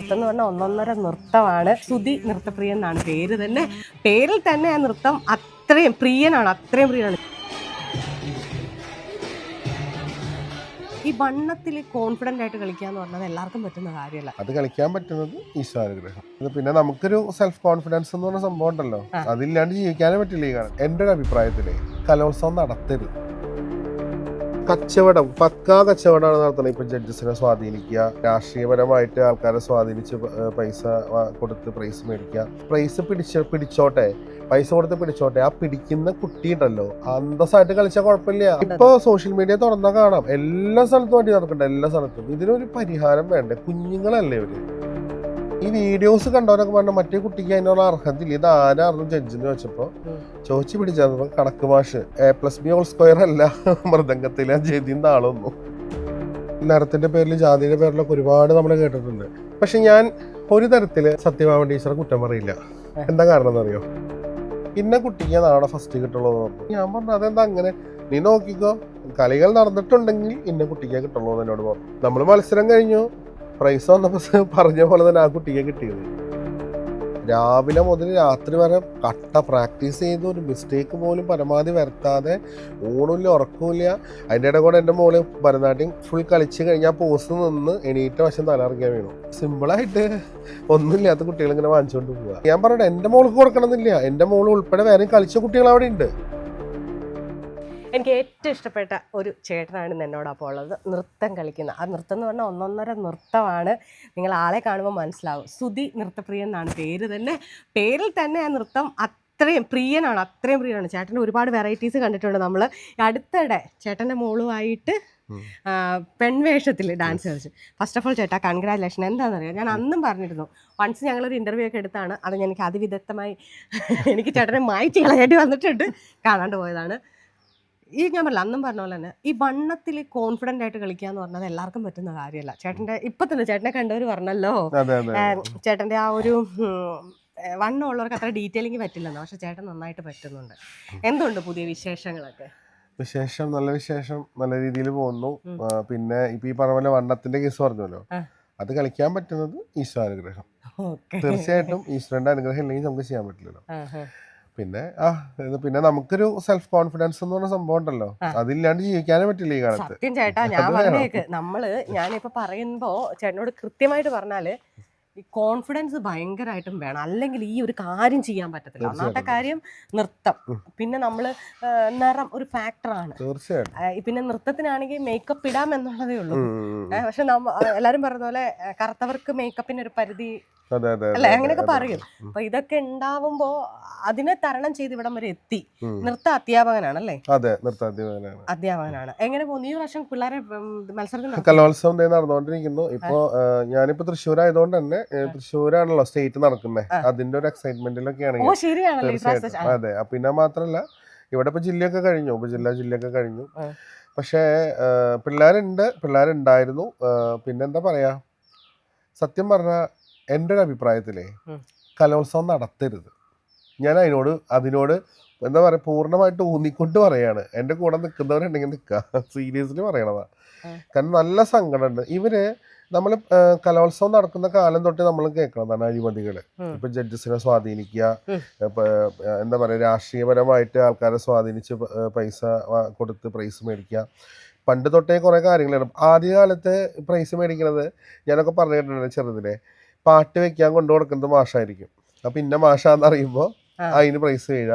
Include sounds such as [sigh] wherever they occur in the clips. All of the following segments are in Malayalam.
നൃത്തം എന്ന് പറഞ്ഞാൽ ഒന്നൊന്നര നൃത്തമാണ്. സുതി നൃത്തപ്രിയ എന്നാണ് പേര് തന്നെ. പേരിൽ തന്നെ ആ നൃത്തം അത്രയും പ്രിയനാണ് അത്രയും പ്രിയനാണ്. ഈ വണ്ണത്തിൽ കോൺഫിഡന്റ് ആയിട്ട് കളിക്കുക എന്ന് പറഞ്ഞാൽ എല്ലാവർക്കും പറ്റുന്ന കാര്യമല്ല. അത് കളിക്കാൻ പറ്റുന്നത് ഈശ്വരാനുഗ്രഹം. ഇത് പിന്നെ നമുക്കൊരു സെൽഫ് കോൺഫിഡൻസ് എന്ന് പറഞ്ഞ സംഭവം ഉണ്ടല്ലോ. അതില്ലാണ്ട് ജീവിക്കാനേ പറ്റില്ല ഈ എന്റെ ഒരു അഭിപ്രായത്തിൽ കലോത്സവം നടത്തരുത്. കച്ചവടം പക്കാ കച്ചവടമാണ് നടത്തുന്നത്. ഇപ്പൊ ജഡ്ജസിനെ സ്വാധീനിക്കുക രാഷ്ട്രീയപരമായിട്ട് ആൾക്കാരെ സ്വാധീനിച്ച് പൈസ കൊടുത്ത് പ്രൈസ് മേടിക്കുക. പ്രൈസ് പിടിച്ച് പിടിച്ചോട്ടെ പൈസ കൊടുത്ത് പിടിച്ചോട്ടെ ആ പിടിക്കുന്ന കുട്ടി ഉണ്ടല്ലോ അന്തസ്സായിട്ട് കളിച്ചാൽ കുഴപ്പമില്ല. ഇപ്പൊ സോഷ്യൽ മീഡിയ തുറന്നാ കാണാം. എല്ലാ സ്ഥലത്തും വണ്ടി നടക്കണ്ട എല്ലാ സ്ഥലത്തും. ഇതിനൊരു പരിഹാരം വേണ്ടേ? കുഞ്ഞുങ്ങളല്ലേ ഇവർ? ഈ വീഡിയോസ് കണ്ടവരൊക്കെ പറഞ്ഞ മറ്റേ കുട്ടിക്ക് അതിനുള്ള അർഹതയില്ല. ഇത് ആരായിരുന്നു ജഡ്ജിന് വെച്ചപ്പോ ഉം. ചോദിച്ചു പിടിച്ചത് കണക്ക് മാഷ്. A plus B whole square അല്ല. മൃദംഗത്തിലെ ജതിന്റെ ആളൊന്നും. നരത്തിന്റെ പേരിൽ ജാതിയുടെ പേരിലൊക്കെ ഒരുപാട് നമ്മൾ കേട്ടിട്ടുണ്ട്. പക്ഷെ ഞാൻ ഒരു തരത്തിൽ സത്യഭാമൻ ടീച്ചറെ കുറ്റം പറയില്ല. എന്താ കാരണം എന്നറിയോ? ഇന്ന കുട്ടിക്ക് നാളെ ഫസ്റ്റ് കിട്ടുള്ളൂ എന്ന് പറഞ്ഞു. ഞാൻ പറഞ്ഞു അതെന്താ അങ്ങനെ? നീ നോക്കിക്കോ. കളികൾ നടന്നിട്ടുണ്ടെങ്കിൽ ഇന്ന കുട്ടിക്കേ കിട്ടുള്ളൂ എന്ന് എന്നോട് പറഞ്ഞു. നമ്മൾ മത്സരം കഴിഞ്ഞു. പ്രൈസ് വന്നപ്പോൾ പറഞ്ഞ പോലെ തന്നെ ആ കുട്ടിക്ക് കിട്ടിയത്. രാവിലെ മുതൽ രാത്രി വരെ കട്ട പ്രാക്ടീസ് ചെയ്ത് ഒരു മിസ്റ്റേക്ക് പോലും പരമാവധി വരുത്താതെ ഊണില്ല ഉറക്കമില്ല അതിന്റെ ഇടയിൽ കൂടെ എന്റെ മോൾ ഭരതനാട്യം ഫുൾ കളിച്ച് കഴിഞ്ഞാൽ പോസ് നിന്ന് എണീറ്റ വശം തലറിയാൻ വീണു. സിമ്പിളായിട്ട് ഒന്നുമില്ലാത്ത കുട്ടികൾ ഇങ്ങനെ വാങ്ങിച്ചുകൊണ്ട് പോവുക ഞാൻ പറഞ്ഞു എന്റെ മോൾക്ക് കൊടുക്കണമെന്നില്ല. എന്റെ മോൾ ഉൾപ്പെടെ വേറെയും കളിച്ച കുട്ടികൾ അവിടെ ഉണ്ട് എനിക്ക് ഏറ്റവും ഇഷ്ടപ്പെട്ട ഒരു ചേട്ടനാണ് ഇന്ന് അപ്പോൾ ഉള്ളത്. നൃത്തം കളിക്കുന്ന. ആ നൃത്തം എന്ന് പറഞ്ഞാൽ ഒന്നൊന്നര നൃത്തമാണ്. നിങ്ങൾ ആളെ കാണുമ്പോൾ മനസ്സിലാവും. സുധി നൃത്തപ്രിയ എന്നാണ് പേര് തന്നെ. പേരിൽ തന്നെ ആ നൃത്തം അത്രയും പ്രിയനാണ് അത്രയും പ്രിയനാണ്. ചേട്ടന്റെ ഒരുപാട് വെറൈറ്റീസ് കണ്ടിട്ടുണ്ട് നമ്മൾ അടുത്തിടെ ചേട്ടന്റെ മോളുമായിട്ട്. പെൺവേഷത്തിൽ ഡാൻസ് കളിച്ചു. ഫസ്റ്റ് ഓഫ് ഓൾ ചേട്ടാ കൺഗ്രാറ്റുലേഷൻ എന്താണെന്നറിയാം? ഞാൻ അന്നും പറഞ്ഞിരുന്നു. വൺസ് ഞങ്ങളൊരു ഇന്റർവ്യൂ ഒക്കെ എടുത്താണ്. അത് എനിക്ക് അതിവിദഗ്ധമായി എനിക്ക് ചേട്ടനെ മായ്ച്ചു കളയേണ്ടി വന്നിട്ടുണ്ട്. കാണാണ്ട് പോയതാണ്. ഈ ഞാൻ പറഞ്ഞില്ല അന്നും പറഞ്ഞ പോലെ തന്നെ ഈ വണ്ണത്തിൽ കോൺഫിഡന്റ് ആയിട്ട് കളിക്കുക എന്ന് പറഞ്ഞാൽ എല്ലാവർക്കും പറ്റുന്ന കാര്യമല്ല. ചേട്ടന്റെ ഇപ്പം തന്നെ ചേട്ടനെ കണ്ടവർ പറഞ്ഞല്ലോ. ചേട്ടന്റെ ആ ഒരു വണ്ണം ഉള്ളവർക്ക് അത്ര ഡീറ്റെയിലിംഗ് പറ്റില്ലെന്നോ പക്ഷെ ചേട്ടൻ നന്നായിട്ട് പറ്റുന്നുണ്ട്. എന്തുണ്ട് പുതിയ വിശേഷങ്ങളൊക്കെ? വിശേഷം നല്ല വിശേഷം നല്ല രീതിയിൽ പോകുന്നു. പിന്നെ ഇപ്പൊ ഈ പറഞ്ഞ പോലെ വണ്ണത്തിന്റെ കേസ് പറഞ്ഞല്ലോ. അത് കളിക്കാൻ പറ്റുന്നത് ഈശ്വരാനുഗ്രഹം തീർച്ചയായിട്ടും ഈശ്വരന്റെ അനുഗ്രഹം ഇല്ലെങ്കിൽ നമുക്ക് ചെയ്യാൻ പറ്റില്ലല്ലോ. പിന്നെ ആ പിന്നെ നമുക്കൊരു സെൽഫ് കോൺഫിഡൻസ് എന്ന് പറഞ്ഞ സംഭവം ഉണ്ടല്ലോ. അതില്ലാണ്ട് ജീവിക്കാനേ പറ്റില്ല ഈ കാലത്ത് സത്യം ചേട്ടാ ഞാൻ. പറഞ്ഞേക്ക് നമ്മൾ ഞാനിപ്പോ പറയുമ്പോ ചേട്ടനോട് കൃത്യമായിട്ട് പറഞ്ഞാൽ ഈ കോൺഫിഡൻസ് ഭയങ്കരമായിട്ടും വേണം. അല്ലെങ്കിൽ ഈ ഒരു കാര്യം ചെയ്യാൻ പറ്റത്തില്ല. ഒന്നാമത്തെ കാര്യം നൃത്തം. പിന്നെ നമ്മൾ നിറം ഒരു ഫാക്ടറാണ് തീർച്ചയായിട്ടും. പിന്നെ നൃത്തത്തിനാണെങ്കിൽ മേക്കപ്പ് ഇടാം എന്നുള്ളതേ ഉള്ളൂ. പക്ഷെ നമ്മ എല്ലാരും പറഞ്ഞ പോലെ കറുത്തവർക്ക് മേക്കപ്പിന് ഒരു പരിധി അല്ലെ? അങ്ങനെയൊക്കെ പറയും. അപ്പൊ ഇതൊക്കെ ഉണ്ടാവുമ്പോ അതിനെ തരണം ചെയ്ത് ഇവിടം വരെ എത്തി. നൃത്ത നൃത്ത അധ്യാപകനാണല്ലേ? അതെ നൃത്ത അധ്യാപകനാണ്. എങ്ങനെ പോകുന്നു? ഈ വർഷം പിള്ളേരെ മത്സരത്തിൽ കലോത്സവം നടന്നുകൊണ്ടിരിക്കുന്നു ഇപ്പോ ഞാനിപ്പോ തൃശ്ശൂർ ആയതുകൊണ്ട് തന്നെ തൃശ്ശൂരാണല്ലോ സ്റ്റേറ്റ് നടക്കുന്നത്. അതിന്റെ ഒരു എക്സൈറ്റ്മെന്റിലൊക്കെയാണ് ഓ ശരിയാണല്ലോ തീർച്ചയായിട്ടും. അതെ പിന്നെ മാത്രല്ല ഇവിടെ ഇപ്പൊ ജില്ലയൊക്കെ കഴിഞ്ഞു ഉപജില്ല ജില്ലയൊക്കെ കഴിഞ്ഞു. പക്ഷെ പിള്ളേരുണ്ട് പിള്ളേരുണ്ടായിരുന്നു. പിന്നെ പിന്നെന്താ പറയാ സത്യം പറഞ്ഞ എന്റെ ഒരു അഭിപ്രായത്തിലേ. കലോത്സവം നടത്തരുത്. ഞാൻ അതിനോട് അതിനോട് എന്താ പറയാ പൂർണമായിട്ട് ഊന്നിക്കൊണ്ട് പറയാണ്. എന്റെ കൂടെ നിൽക്കുന്നവരുണ്ടെങ്കിൽ നിൽക്കുക സീരിയസ്ലി [laughs] പറയണതാ. കാരണം നല്ല സങ്കടമുണ്ട്. ഇവർ നമ്മൾ കലോത്സവം നടക്കുന്ന കാലം തൊട്ട് നമ്മൾ കേൾക്കണതാണ് അഴിമതികൾ. ഇപ്പൊ ജഡ്ജസിനെ സ്വാധീനിക്കുക എന്താ പറയുക രാഷ്ട്രീയപരമായിട്ട് ആൾക്കാരെ സ്വാധീനിച്ച് പൈസ കൊടുത്ത് പ്രൈസ് മേടിക്കുക. പണ്ട് തൊട്ടേ കുറേ കാര്യങ്ങളാണ്. ആദ്യകാലത്ത് പ്രൈസ് മേടിക്കുന്നത് ഞാനൊക്കെ പറഞ്ഞു കേട്ടിട്ടുണ്ട് ചെറുതിലെ. പാട്ട് വെക്കാൻ കൊണ്ടു കൊടുക്കുന്നത് മാഷായിരിക്കും. അപ്പൊ ഇന്ന മാഷാന്ന് അറിയുമ്പോൾ. അതിന് പ്രൈസ് വീഴുക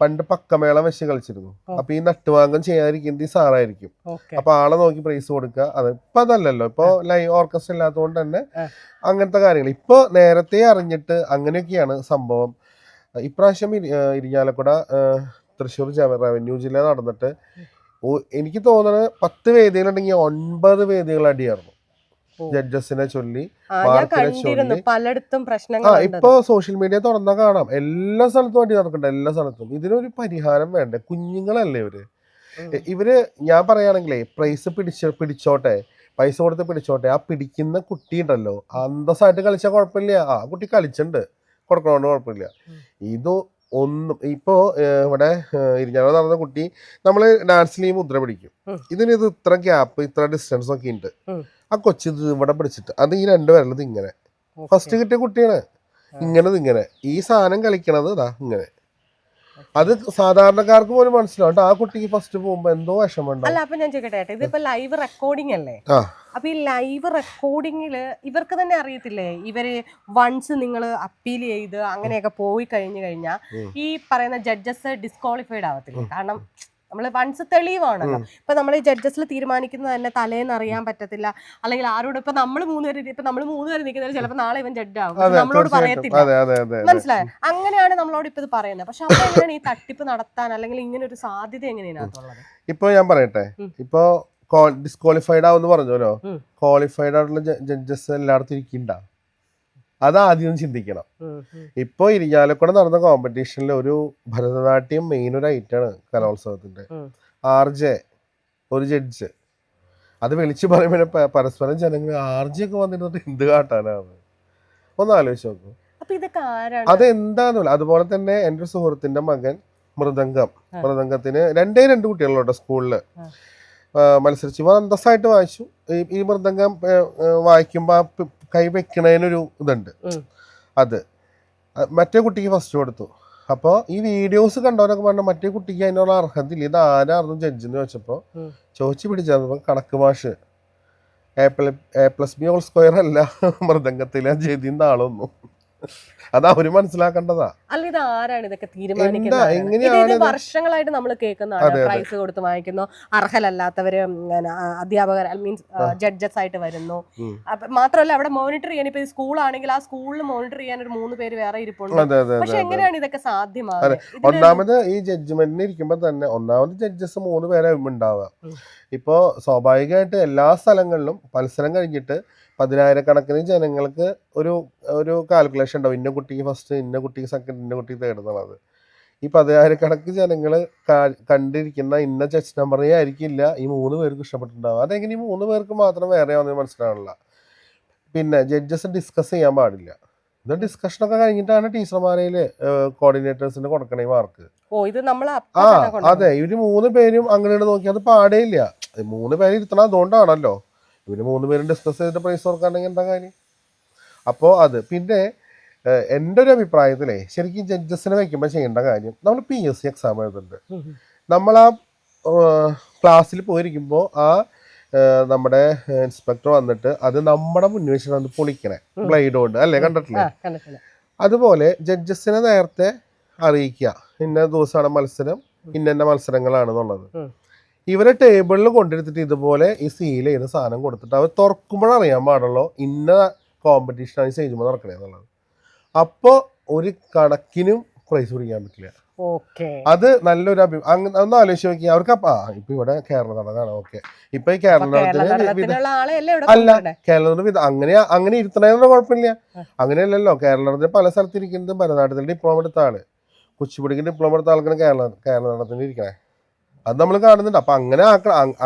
പണ്ട് പക്കമേളം വെച്ച് കളിച്ചിരുന്നു. അപ്പൊ ഈ നട്ടുവാങ്കം ചെയ്യാതിരിക്കുന്നത് ഈ സാറായിരിക്കും. അപ്പൊ ആളെ നോക്കി പ്രൈസ് കൊടുക്കുക. അത് ഇപ്പൊ അതല്ലല്ലോ. ഇപ്പൊ ലൈവ് ഓർക്കസ്ട്ര ഇല്ലാത്തതുകൊണ്ട് തന്നെ അങ്ങനത്തെ കാര്യങ്ങൾ. ഇപ്പൊ നേരത്തെ അറിഞ്ഞിട്ട് അങ്ങനെയൊക്കെയാണ് സംഭവം. ഇപ്രാവശ്യം ഇരിഞ്ഞാലക്കുട തൃശ്ശൂർ റവന്യൂ ജില്ല നടന്നിട്ട് ഓ- എനിക്ക് തോന്നുന്നത് പത്ത് വേദികളുണ്ടെങ്കിൽ ഒൻപത് വേദികൾ അടിയായിരുന്നു. ജഡ്ജസിനെ ചൊല്ലി പലയിടത്തും ആ പ്രശ്നങ്ങൾ ഇപ്പൊ സോഷ്യൽ മീഡിയ തുറന്നാ കാണാം. എല്ലാ സ്ഥലത്തും വേണ്ടി നടക്കണ്ട എല്ലാ സ്ഥലത്തും. ഇതിനൊരു പരിഹാരം വേണ്ടേ? കുഞ്ഞുങ്ങളല്ലേ ഇവർ? ഇവർ ഞാൻ പറയുകയാണെങ്കിലേ പ്രൈസ് പിടിച്ച പിടിച്ചോട്ടെ പൈസ കൊടുത്ത് പിടിച്ചോട്ടെ ആ പിടിക്കുന്ന കുട്ടി ഉണ്ടല്ലോ അന്തസ്സായിട്ട് കളിച്ചാൽ കുഴപ്പമില്ല. ആ കുട്ടി കളിച്ചിട്ടുണ്ട് കൊടുക്കണോണ്ട് കുഴപ്പമില്ല. ഇത് ഒന്നും ഇപ്പോ ഇവിടെ ഇരിഞ്ഞാലോ നടന്ന കുട്ടി നമ്മൾ ഡാൻസിൽ മുദ്ര പിടിക്കും. ഇതിന് ഇത് ഇത്ര ഗ്യാപ്പ് ഇത്ര ഡിസ്റ്റൻസ് ഒക്കെ ഉണ്ട്. ആ കൊച്ചി ഇവിടെ പിടിച്ചിട്ട്. അത് ഈ രണ്ട് വിരലത് ഇങ്ങനെ. ഫസ്റ്റ് കിട്ടിയ കുട്ടിയാണ്. ഇങ്ങനെ ഇങ്ങനെ. ഈ സാധനം കളിക്കണത് ഇതാ ഇങ്ങനെ. അത് സാധാരണക്കാർക്ക് പോലും മനസ്സിലാവട്ടെ ആ കുട്ടിക്ക് ഫസ്റ്റ് പോകുമ്പോ എന്തോ വിഷമം അല്ല അപ്പൊ ഞാൻ ചോദിക്കട്ടെ ഇതിപ്പോ ലൈവ് റെക്കോർഡിംഗ് അല്ലേ? അപ്പൊ ഈ ലൈവ് റെക്കോർഡിങ്ങിൽ ഇവർക്ക് തന്നെ അറിയത്തില്ലേ? ഇവർ വൺസ് നിങ്ങൾ അപ്പീൽ ചെയ്ത് അങ്ങനെയൊക്കെ പോയി കഴിഞ്ഞു കഴിഞ്ഞാൽ ഈ പറയുന്ന ജഡ്ജസ് ഡിസ്ക്വാളിഫൈഡ് ആവത്തില്ല? കാരണം നമ്മൾ വൺസ് തെളിവാണല്ലോ. ഇപ്പൊ നമ്മൾ ജഡ്ജസിൽ തീരുമാനിക്കുന്നത് തന്നെ തലേന്ന് അറിയാൻ പറ്റത്തില്ല. അല്ലെങ്കിൽ ആരോട് ഇപ്പൊ നമ്മൾ മൂന്നുപേര് ഇപ്പൊ നമ്മൾ മൂന്നുപേര് നിൽക്കുന്നതിൽ ചിലപ്പോൾ നാളെ ഇവൻ ജഡ്ജ് ആവും. നമ്മളോട് പറയത്തില്ല. മനസ്സിലായോ? അങ്ങനെയാണ് നമ്മളോട് ഇപ്പൊ ഇത് പറയുന്നത്. പക്ഷെ അപ്പൊ എങ്ങനെയാണ് ഈ തട്ടിപ്പ് നടത്താൻ അല്ലെങ്കിൽ ഇങ്ങനെ ഒരു സാധ്യത എങ്ങനെയാണ് ഇപ്പൊ ഞാൻ പറയട്ടെ. ഇപ്പോ ഡിസ്ക്വാളിഫൈഡ് ആവുമെന്ന് പറഞ്ഞല്ലോ. ക്വാളിഫൈഡ് ആയിട്ടുള്ള ജഡ്ജസ് എല്ലായിടത്തും ഇരിക്കണ്ട? അത് ആദ്യം ചിന്തിക്കണം ഇപ്പോൾ ഇരിഞ്ഞാലക്കുട നടന്ന കോമ്പറ്റീഷനിൽ ഒരു ഭരതനാട്യം മെയിൻ ഒരു ഐറ്റാണ് കലോത്സവത്തിന്റെ. ആർ ജെ ഒരു ജഡ്ജ് അത് വിളിച്ചു പറയുമ്പോൾ പരസ്പരം ജനങ്ങൾ ആർ ജെ ഒക്കെ വന്നിരുന്നിട്ട് എന്ത് കാട്ടാനാണ്? ഒന്ന് ആലോചിച്ച് നോക്കൂ. ആരാണ്? അതുപോലെ തന്നെ എന്റെ സുഹൃത്തിന്റെ മകൻ മൃദംഗം. മൃദംഗത്തിന് രണ്ടേ രണ്ട് കുട്ടികളുണ്ടോ സ്കൂളിൽ. മത്സരിച്ചു. ഇവ അന്തസ്സായിട്ട് വായിച്ചു. ഈ- മൃദംഗം വായിക്കുമ്പോൾ ആ കൈ വെക്കണതിനൊരു ഇതുണ്ട്. അത്. മറ്റേ കുട്ടിക്ക് ഫസ്റ്റ് കൊടുത്തു. അപ്പോൾ ഈ വീഡിയോസ് കണ്ടവരൊക്കെ പറഞ്ഞ മറ്റേ കുട്ടിക്ക് അതിനുള്ള അർഹത ഇല്ല ഇത് ആരായിരുന്നു ജഡ്ജ് എന്ന് ചോദിച്ചപ്പോൾ. ചോദിച്ചു പിടിച്ചപ്പോൾ കണക്ക് മാഷ്. എ പ്ല A plus B whole square അല്ല. മൃദംഗത്തിലെ ജതിന്റെ ആളൊന്നും അത് ഒരു മനസ്സിലാക്കേണ്ടതാ. അല്ല ഇത് ആരാണ് ഇതൊക്കെ തീരുമാനിക്കുന്നത്? വർഷങ്ങളായിട്ട് നമ്മൾ കേൾക്കുന്നതാണ്. പ്രൈസ് കൊടുത്ത് വാങ്ങിക്കുന്നു. അർഹലല്ലാത്തവര് അധ്യാപകർ മീൻസ് ജഡ്ജസ് ആയിട്ട് വരുന്നു. മാത്രമല്ല അവിടെ മോണിറ്റർ ചെയ്യാൻ ഇപ്പൊ സ്കൂളാണെങ്കിൽ ആ സ്കൂളിൽ മോണിറ്റർ ചെയ്യാൻ ഒരു മൂന്ന് പേര് വേറെ ഇരിപ്പുണ്ട്. പക്ഷെ എങ്ങനെയാണ് ഇതൊക്കെ സാധ്യമാകുന്നത് ഒന്നാമത് ഈ ജഡ്ജ്മെന്റിന് ഇരിക്കുമ്പോ തന്നെ ഒന്നാമത് ജഡ്ജസ് മൂന്ന് പേരെ ഉണ്ടാവുക. ഇപ്പോ സ്വാഭാവികമായിട്ട് എല്ലാ സ്ഥലങ്ങളിലും മത്സരം കഴിഞ്ഞിട്ട് പതിനായിരക്കണക്കിന് ജനങ്ങൾക്ക് ഒരു ഒരു കാൽക്കുലേഷൻ ഉണ്ടാവും. ഇന്ന കുട്ടിക്ക് ഫസ്റ്റ് ഇന്ന കുട്ടിക്ക് സെക്കൻഡ് ഇന്ന കുട്ടിക്ക് തേർഡ് എന്നുള്ളത്. ഈ പതിനായിരക്കണക്കിന് ജനങ്ങൾ കണ്ടിരിക്കുന്ന ഇന്ന ചെസ് നമ്പറേ ആയിരിക്കില്ല. ഈ മൂന്ന് പേർക്ക് ഇഷ്ടപ്പെട്ടിട്ടുണ്ടാവുക. അതെങ്ങനെ ഈ മൂന്ന് പേർക്ക് മാത്രം വേറെ ആവുന്നത് മനസ്സിലാവില്ല പിന്നെ ജഡ്ജസ് ഡിസ്കസ് ചെയ്യാൻ പാടില്ല. ഇത് ഡിസ്കഷനൊക്കെ കഴിഞ്ഞിട്ടാണ് ടീച്ചർമാരേൽ കോർഡിനേറ്റേഴ്സിന് കൊടുക്കണേ മാർക്ക് ഓ ഇത് നമ്മൾ ആ അതെ. ഇവർ മൂന്ന് പേരും അങ്ങനെയാണ് നോക്കി അത് പാടേയില്ല മൂന്ന് പേര് ഇരുത്തണം. അതുകൊണ്ടാണല്ലോ. ഇവർ മൂന്ന് പേരും ഡിസ്കസ് ചെയ്തിട്ട് പ്രൈസ് ഓർക്കാണെങ്കിൽ എന്താ കാര്യം? അപ്പോൾ അത്. പിന്നെ എന്റെ ഒരു അഭിപ്രായത്തിലേ ശരിക്കും ജഡ്ജസിനെ വയ്ക്കുമ്പോൾ ചെയ്യേണ്ട കാര്യം നമ്മൾ പി എസ് സി എക്സാം എഴുതുന്നുണ്ട്. നമ്മൾ ആ ക്ലാസ്സിൽ പോയിരിക്കുമ്പോൾ ആ നമ്മുടെ ഇൻസ്പെക്ടർ വന്നിട്ട് അത് നമ്മുടെ മുന്നിൽ വെച്ചിട്ട് അത് പൊളിക്കണേ ബ്ലൈഡ് കൊണ്ട്. അല്ലേ? കണ്ടിട്ടില്ലേ? അതുപോലെ ജഡ്ജസിനെ നേരത്തെ അറിയിക്കുക. ഇന്ന ദിവസമാണ് മത്സരം ഇന്ന മത്സരങ്ങളാണെന്നുള്ളത്. ഇവരെ ടേബിളിൽ കൊണ്ടെടുത്തിട്ട് ഇതുപോലെ ഈ സീൽ ചെയ്ത സാധനം കൊടുത്തിട്ട് അവർ തുറക്കുമ്പോഴറിയാൻ പാടുള്ളൂ ഇന്ന കോമ്പറ്റീഷനാണ് ചെയ്യുമ്പോൾ നടക്കണേ എന്നുള്ളത്. അപ്പോൾ ഒരു കണക്കിനും പ്രൈസ് പിടിക്കാൻ പറ്റില്ല. ഓക്കെ അത് നല്ലൊരു അഭി അങ്ങനെ ഒന്ന് ആലോചിച്ച് നോക്കി അവർക്ക് ആ ഇപ്പൊ ഇവിടെ കേരള നടനാണ്. ഓക്കെ ഇപ്പൊ ഈ കേരള അല്ലേ? കേരളത്തിന്റെ അങ്ങനെ അങ്ങനെ ഇരുത്തണേന്ന് കുഴപ്പമില്ല. അങ്ങനെ അങ്ങനെയല്ലല്ലോ. കേരളത്തിന്റെ പല സ്ഥലത്ത് ഇരിക്കുന്നത് ഭരതനാട്യത്തിന്റെ ഡിപ്ലോമ എടുത്ത ആൾ. കുച്ചിപ്പുടിക്ക് ഡിപ്ലോമ എടുത്ത ആൾക്കാണ് കേരള കേരള നടത്തിന് ഇരിക്കണേ അത് നമ്മൾ കാണുന്നുണ്ട്. അപ്പൊ അങ്ങനെ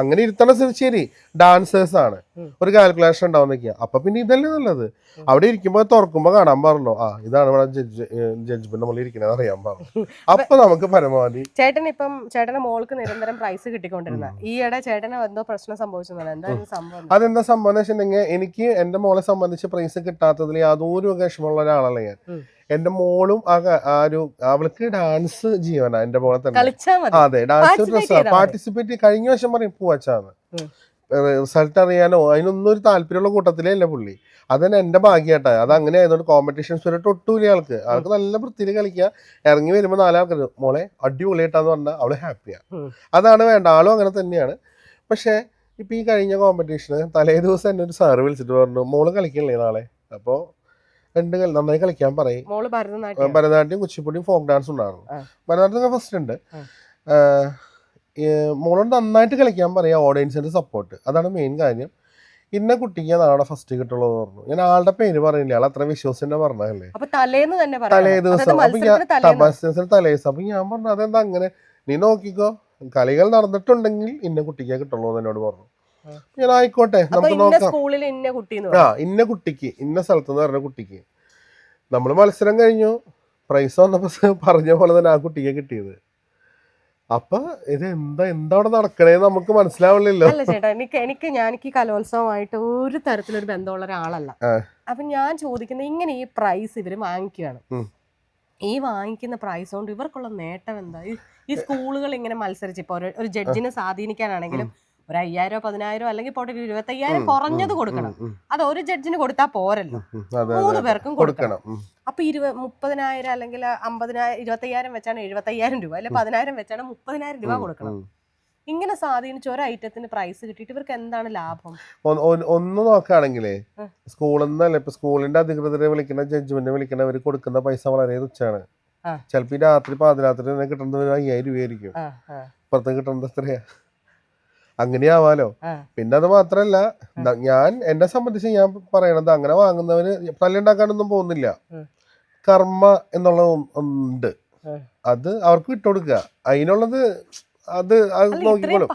അങ്ങനെ ഇരുത്തണ ശരി ഡാൻസേഴ്സ് ആണ്. ഒരു കാൽക്കുലേഷൻ ഉണ്ടാവുന്ന അപ്പൊ പിന്നെ ഇതല്ലേ നല്ലത്. അവിടെ ഇരിക്കുമ്പോൾ തുറക്കുമ്പോ കാണാൻ പാടുള്ളൂ. ആ ഇതാണ് ഇവിടെ ജഡ്ജ് ജഡ്ജ്മെന്റ് നമ്മൾ ഇരിക്കണത് അറിയാൻ പാടുള്ളൂ. അപ്പൊ നമുക്ക് പരമാവധി ചേട്ടൻ ഇപ്പം ചേട്ടന്റെ മോൾക്ക് നിരന്തരം പ്രൈസ് കിട്ടിക്കൊണ്ടിരുന്ന. ഈയിടെ ചേട്ടന് എന്തോ പ്രശ്നം സംഭവിച്ചു അതെന്താ സംഭവം എന്ന് വെച്ചിട്ടുണ്ടെങ്കിൽ എനിക്ക് എന്റെ മോളെ സംബന്ധിച്ച് പ്രൈസ് കിട്ടാത്തതിൽ യാതൊരു വിഷമമുള്ള ഒരാളല്ല ഞാൻ. എന്റെ മോളും ആ ഒരു അവൾക്ക് ഡാൻസ് ജീവനാ എന്റെ മോളെ തന്നെ. അതെ ഡാൻസ് Participate ഡ്രസ് പാർട്ടിസിപ്പേറ്റ് കഴിഞ്ഞ വർഷം പറയും പൂവച്ചാന്ന്. റിസൾട്ട് അറിയാനോ? അതിനൊന്നും ഒരു താല്പര്യമുള്ള കൂട്ടത്തിലേ അല്ല പുള്ളി. അതന്നെ എന്റെ ഭാഗ്യമായിട്ടാ അത് അങ്ങനെ ആയതുകൊണ്ട് കോമ്പറ്റീഷൻ സ്വരട്ട് ഒട്ടുമില്ല ആൾക്ക്. ആൾക്ക് നല്ല വൃത്തിയിൽ കളിക്കുക ഇറങ്ങി വരുമ്പോൾ നാലാൾക്കാർ മോളെ അടിപൊളിയായിട്ടാന്ന് പറഞ്ഞാൽ അവൾ ഹാപ്പിയാണ് അതാണ് വേണ്ട. ആളും അങ്ങനെ തന്നെയാണ്. പക്ഷേ ഇപ്പൊ ഈ കഴിഞ്ഞ കോമ്പറ്റീഷന് തലേ ദിവസം എന്നെ ഒരു സാറ് വിളിച്ചിട്ട് പറഞ്ഞു മോൾ കളിക്കണില്ലേ നാളെ? അപ്പോൾ രണ്ട് കളി നന്നായി കളിക്കാൻ പറയും. ഭരതനാട്യം. കുച്ചിപ്പുടിയും ഫോക്ക് ഡാൻസ് ഉണ്ടായിരുന്നു. ഭരതനാട്യം ഫസ്റ്റ് ഉണ്ട്. മോളോട് നന്നായിട്ട് കളിക്കാൻ പറയാം ഓഡിയൻസിന്റെ സപ്പോർട്ട് അതാണ് മെയിൻ കാര്യം. ഇന്ന കുട്ടിക്ക് നാളെ ഫസ്റ്റ് കിട്ടുള്ളൂ എന്ന് പറഞ്ഞു. ഞാൻ ആളുടെ പേര് പറയുന്നില്ല. ആൾ അത്ര വിശ്വസിന്റെ തന്നെ തലേ. ദിവസം. അപ്പൊ ഞാൻ മത്സരത്തിന് തലേ ദിവസം. അപ്പൊ ഞാൻ പറഞ്ഞു അതെന്താ അങ്ങനെ? നീ നോക്കിക്കോ. കളികൾ നടന്നിട്ടുണ്ടെങ്കിൽ ഇന്ന കുട്ടിക്കേ കിട്ടുള്ളൂ എന്ന് എന്നോട് പറഞ്ഞു. ഞാൻ ആയിക്കോട്ടെ നമുക്ക് നോക്കാം. ആ. ഇന്ന കുട്ടിക്ക് ഇന്ന സ്ഥലത്ത് നിന്ന് പറഞ്ഞ കുട്ടിക്ക്. നമ്മൾ മത്സരം കഴിഞ്ഞു. പ്രൈസ് വന്നപ്പോൾ പറഞ്ഞ പോലെ തന്നെ ആ കുട്ടിക്ക് കിട്ടിയത്. അപ്പൊ ഇത് എന്താ എന്താ അവിടെ നടക്കണേ നമുക്ക് മനസ്സിലാവില്ലല്ലോ അല്ല ചേട്ടാ എനിക്ക് എനിക്ക് ഞാൻ എനിക്ക് ഈ കലോത്സവമായിട്ട് ഒരു തരത്തിലൊരു ബന്ധമുള്ള ഒരാളല്ല. അപ്പൊ ഞാൻ ചോദിക്കുന്നത് ഇങ്ങനെ ഈ പ്രൈസ് ഇവർ വാങ്ങിക്കുകയാണ്. ഈ വാങ്ങിക്കുന്ന പ്രൈസ് കൊണ്ട് ഇവർക്കുള്ള നേട്ടം എന്താ? ഈ- സ്കൂളുകൾ ഇങ്ങനെ മത്സരിച്ച് ഇപ്പൊ ഒരു ജഡ്ജിനെ സ്വാധീനിക്കാനാണെങ്കിലും ഒരു അയ്യായിരോ പതിനായിരോ അല്ലെങ്കിൽ പോട്ടെ ഒരു ഇരുപത്തയ്യായിരം കുറഞ്ഞത് കൊടുക്കണം. അത് ഒരു ജഡ്ജിന് കൊടുത്താൽ പോരല്ലോ. മൂന്ന് പേർക്കും കൊടുക്കണം. അപ്പൊ ഇരുപ മുപ്പതിനായിരം അല്ലെങ്കിൽ അമ്പതിനായിരം ഇരുപത്തയ്യായിരം വെച്ചാണ് എഴുപത്തയ്യായിരം രൂപ. അല്ലെങ്കിൽ പതിനായിരം വെച്ചാണ് മുപ്പതിനായിരം രൂപ കൊടുക്കണം. ഇങ്ങനെ സ്വാധീനിച്ച ഒരു ഐറ്റത്തിന് പ്രൈസ് കിട്ടിയിട്ട് ഇവർക്ക് എന്താണ് ലാഭം? ഒന്ന് നോക്കുകയാണെങ്കിലേ സ്കൂളിൽ നിന്നല്ല ഇപ്പൊ സ്കൂളിന്റെ അധികൃതരെ വിളിക്കുന്ന ജഡ്ജ്മെന്റ് വിളിക്കുന്ന അവർ കൊടുക്കുന്ന പൈസ വളരെ തുച്ഛാണ്. ചിലപ്പോ രാത്രി പാതിരാത്രി തന്നെ കിട്ടുന്നത് ഒരു അയ്യായിരം രൂപയായിരിക്കും. ഇപ്പുറത്ത് കിട്ടുന്നത് എത്രയാ? അങ്ങനെയാവാലോ. ആവാലോ പിന്നെ അത് മാത്രല്ല ഞാൻ എന്നെ സംബന്ധിച്ച് ഞാൻ പറയണത് അങ്ങനെ വാങ്ങുന്നവന് തല്ലുണ്ടാക്കാനൊന്നും പോകുന്നില്ല. കർമ്മ എന്നുള്ള ഉണ്ട്. അത് അവർക്ക് വിട്ടുകൊടുക്കുക അതിനുള്ളത് അത് അത് നോക്കിക്കോളും.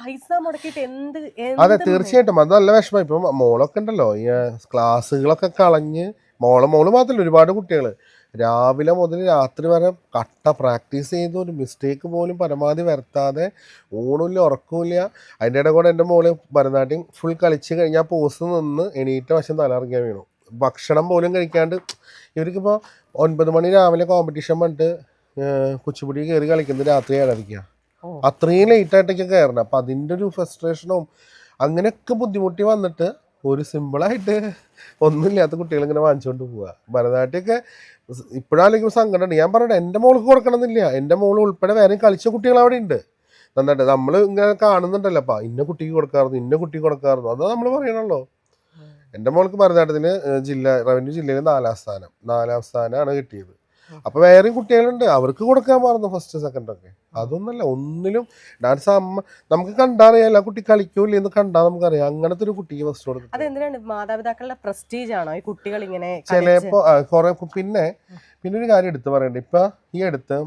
അതെ തീർച്ചയായിട്ടും. അത് നല്ല വിഷമം. ഇപ്പൊ മോളൊക്കെ ഉണ്ടല്ലോ. ഈ ക്ലാസ്സുകളൊക്കെ കളഞ്ഞ് മോളെ മോൾ മാത്രമല്ല ഒരുപാട് കുട്ടികൾ രാവിലെ മുതൽ രാത്രി വരെ കട്ട പ്രാക്ടീസ് ചെയ്ത്. ഒരു മിസ്റ്റേക്ക് പോലും പരമാവധി വരുത്താതെ ഊണില്ല ഉറക്കമില്ല അതിന്റെ ഇടയിൽ കൂടെ എന്റെ മോൾ ഭരതനാട്യം ഫുൾ കളിച്ച് കഴിഞ്ഞാൽ പോസ് നിന്ന് എണീറ്റ വശം തലറിഞ്ഞാൽ വീണു. ഭക്ഷണം പോലും കഴിക്കാണ്ട് ഇവർക്കിപ്പോൾ ഒൻപത് മണി രാവിലെ കോമ്പറ്റീഷൻ പറഞ്ഞിട്ട് കുച്ചിപ്പുടി കയറി കളിക്കുന്നത് രാത്രി ഏഴരയ്ക്കുക. അത്രയും ലേറ്റ് ആയിട്ടൊക്കെ കയറണം അപ്പം അതിന്റെ ഒരു ഫ്രസ്ട്രേഷനും അങ്ങനെയൊക്കെ ബുദ്ധിമുട്ടി വന്നിട്ട് ഒരു സിമ്പിളായിട്ട് ഒന്നുമില്ലാത്ത കുട്ടികൾ ഇങ്ങനെ വാങ്ങിച്ചുകൊണ്ട് പോവുക ഭരതനാട്യമൊക്കെ ഇപ്പോഴാണെങ്കിലും സങ്കടമുണ്ട് ഞാൻ പറഞ്ഞു എന്റെ മോൾക്ക് കൊടുക്കണമെന്നില്ല. എന്റെ മോൾ ഉൾപ്പെടെ വേറെ കളിച്ച കുട്ടികൾ അവിടെ ഉണ്ട്. നന്നായിട്ട് നമ്മൾ ഇങ്ങനെ കാണുന്നുണ്ടല്ലോ. അപ്പം ഇന്ന കുട്ടിക്ക് കൊടുക്കാറുന്നു ഇന്ന കുട്ടിക്ക് കൊടുക്കാറുന്നു അതാ നമ്മൾ പറയണല്ലോ. എന്റെ മോൾക്ക് ഭരതനാട്യത്തിന് ജില്ല റവന്യൂ ജില്ലയിൽ നാലാം സ്ഥാനം. നാലാം സ്ഥാനമാണ് കിട്ടിയത്. അപ്പോൾ വേറെയും കുട്ടികളുണ്ട്. അവർക്ക് കൊടുക്കാൻ മാറുന്നു ഫസ്റ്റ് സെക്കൻഡ് ഒക്കെ. അതൊന്നല്ല ഒന്നിലും ഡാൻസ് അമ്മ നമുക്ക് കണ്ടറിയാലോ കുട്ടി കളിക്കൂല എന്ന് കണ്ടാൽ നമുക്കറിയാം. അങ്ങനത്തെ ഒരു കുട്ടിക്ക് ഫസ്റ്റ് കൊടുക്കും അതെന്തിനാണ്? മാതാപിതാക്കളുടെ പ്രസ്റ്റീജ് ആണോ ഈ കുട്ടികൾ ഇങ്ങനെ? ചിലപ്പോ കുറെ പിന്നെ പിന്നെ ഒരു കാര്യം എടുത്ത് പറയണ്ട. ഇപ്പൊ ഈ അടുത്ത്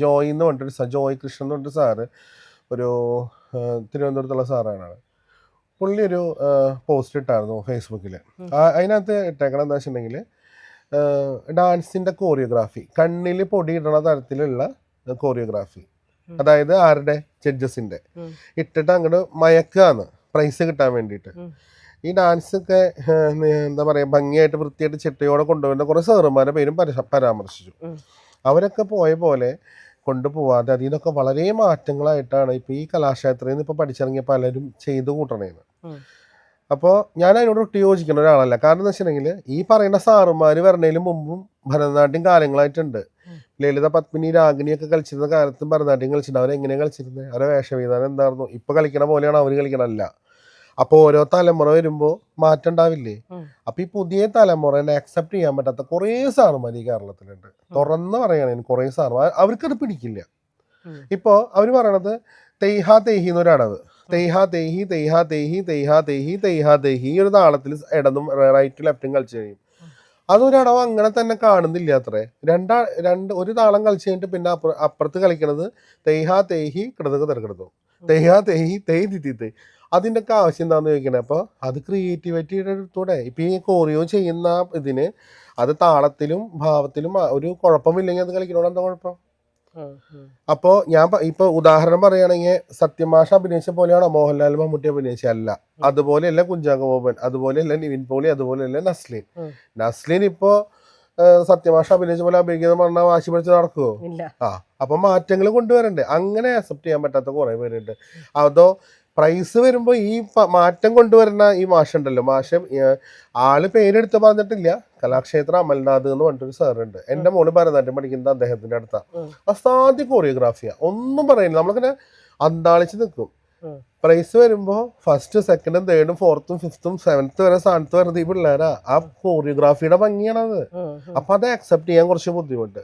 ജോയ് എന്ന് പറഞ്ഞിട്ട് സാർ ജോയ് കൃഷ്ണൻ എന്ന് പറഞ്ഞിട്ട് സാറ് ഒരു തിരുവനന്തപുരത്തുള്ള സാറാണ് പുള്ളി ഒരു പോസ്റ്റ് ഇട്ടായിരുന്നു ഫേസ്ബുക്കിൽ. അതിനകത്ത് ഇട്ടേക്കണം എന്താ വെച്ചിട്ടുണ്ടെങ്കിൽ ഡാൻസിന്റെ കോറിയോഗ്രാഫി കണ്ണിൽ പൊടി ഇടണ തരത്തിലുള്ള കോറിയോഗ്രാഫി അതായത് ആരുടെ? ജഡ്ജസിന്റെ. ഇട്ടിട്ട് അങ്ങോട്ട് മയക്കാന്ന് പ്രൈസ് കിട്ടാൻ വേണ്ടിയിട്ട്. ഈ ഡാൻസ് ഒക്കെ എന്താ പറയാ ഭംഗിയായിട്ട് വൃത്തിയായിട്ട് ചിട്ടയോടെ കൊണ്ടുപോകുന്ന കുറേ സാറുമാരുടെ പേരും പരാ- പരാമർശിച്ചു. അവരൊക്കെ പോയ പോലെ കൊണ്ടുപോവാതെ അതിൽ നിന്നൊക്കെ വളരെ മാറ്റങ്ങളായിട്ടാണ് ഇപ്പൊ ഈ കലാക്ഷേത്രയിൽ നിന്ന് ഇപ്പൊ പഠിച്ചിറങ്ങിയ പലരും ചെയ്തു കൂട്ടണേന്ന്. അപ്പോൾ ഞാൻ അതിനോട് ഒട്ടി യോജിക്കുന്ന ഒരാളല്ല. കാരണം എന്ന് വെച്ചിട്ടുണ്ടെങ്കിൽ ഈ പറയുന്ന സാറുമാർ വരണതിന് മുമ്പും ഭരതനാട്യം കാലങ്ങളായിട്ടുണ്ട്. ഉം. ലളിത പത്മിനി രാഗിണിയൊക്കെ കളിച്ചിരുന്ന കാലത്തും ഭരതനാട്യം കളിച്ചിട്ടുണ്ട്. അവരെങ്ങനെയാണ് കളിച്ചിരുന്നത് അവരെ വേഷവിധാനം എന്തായിരുന്നു? ഇപ്പൊ കളിക്കണ പോലെയാണ് അവർ കളിക്കണല്ല അപ്പോൾ ഓരോ തലമുറ വരുമ്പോ മാറ്റം ഉണ്ടാവില്ലേ? അപ്പൊ ഈ പുതിയ തലമുറനെ അക്സെപ്റ്റ് ചെയ്യാൻ പറ്റാത്ത കുറേ സാറുമാർ ഈ കേരളത്തിലുണ്ട്. തുറന്ന് പറയുകയാണെങ്കിൽ കുറേ സാറുമാർ അവർക്കത് പിടിക്കില്ല. ഇപ്പോ ഇപ്പോൾ അവർ പറയണത് തെയ്ഹ തെയ്ഹി എന്നൊരടവ് തെയ്ഹ തെയ്ഹി തെയ്ഹ തെയ്ഹി തെയ്ഹ തെയ്ഹി തെയ്ഹ തെയ്ഹി ഒരു താളത്തിൽ ഇടതും റൈറ്റും ലെഫ്റ്റും കളിച്ചു കഴിയും. അതൊരടവ് അങ്ങനെ തന്നെ കാണുന്നില്ല അത്രേ. രണ്ടാ രണ്ട് ഒരു താളം കളിച്ചു കഴിഞ്ഞിട്ട് പിന്നെ അപ്പുറ അപ്പുറത്ത് കളിക്കണത് തേഹാ തേഹി കൃതക തെരക്കെടുത്തു. തേഹാ തേഹി തേയ് തിത്തി തേ അതിന്റെ ഒക്കെ ആവശ്യം എന്താണെന്ന് ചോദിക്കണേ? അപ്പോൾ അത് ക്രിയേറ്റിവിറ്റിയുടെ അടുത്തൂടെ. ഇപ്പം ഈ കോറിയോ ചെയ്യുന്ന ഇതിന് അത് താളത്തിലും ഭാവത്തിലും ഒരു കുഴപ്പമില്ലെങ്കിൽ അത് കളിക്കണോട് എന്താ കുഴപ്പം. അപ്പോൾ ഞാൻ ഇപ്പൊ ഉദാഹരണം പറയുകയാണെങ്കിൽ സത്യമാഷ അഭിനയിച്ച പോലെയാണോ? മോഹൻലാൽ മമ്മൂട്ടി അഭിനയിച്ച അല്ല. അതുപോലെയല്ല കുഞ്ചാങ്ക ബോബൻ അതുപോലെയല്ല നിവിൻ പോളി അതുപോലെയല്ല നസ്ലിൻ. നസ്ലിൻ ഇപ്പോ സത്യമാഷ അഭിനയിച്ച പോലെ അഭിനയിക്കുന്ന പറഞ്ഞാൽ വാശി പിടിച്ച് നടക്കുവോ? ഇല്ല. ആ അപ്പൊ മാറ്റങ്ങൾ കൊണ്ടുവരണ്ടേ. അങ്ങനെ അക്സെപ്റ്റ് ചെയ്യാൻ പറ്റാത്ത കുറെ പേരുണ്ട്. അതോ പ്രൈസ് വരുമ്പോൾ ഈ മാറ്റം കൊണ്ടുവരുന്ന ഈ മാഷുണ്ടല്ലോ. മാഷ് ആൾ പേരെടുത്ത് പറഞ്ഞിട്ടില്ല കലാക്ഷേത്ര അമൽനാഥ് എന്ന് പറഞ്ഞിട്ടൊരു സാറുണ്ട്. എന്റെ മോൾ ഭരതനാട്യം പഠിക്കുന്നത് അദ്ദേഹത്തിന്റെ അടുത്താ. ഉം. അസാധ്യ കൊറിയോഗ്രാഫിയ ഒന്നും പറയുന്നില്ല നമ്മളിങ്ങനെ അന്താളിച്ച് നിൽക്കും പ്രൈസ് വരുമ്പോൾ ഫസ്റ്റ് സെക്കൻഡും തേർഡും ഫോർത്തും ഫിഫ്ത്തും സെവൻത്ത് വരെ സ്ഥാനത്ത് വരുന്നത് ഈ പിള്ളേരാ. ആ കൊറിയോഗ്രാഫിയുടെ ഭംഗിയാണ്. ഉം. അപ്പൊ അത് അക്സെപ്റ്റ് ചെയ്യാൻ കുറച്ച് ബുദ്ധിമുട്ട്.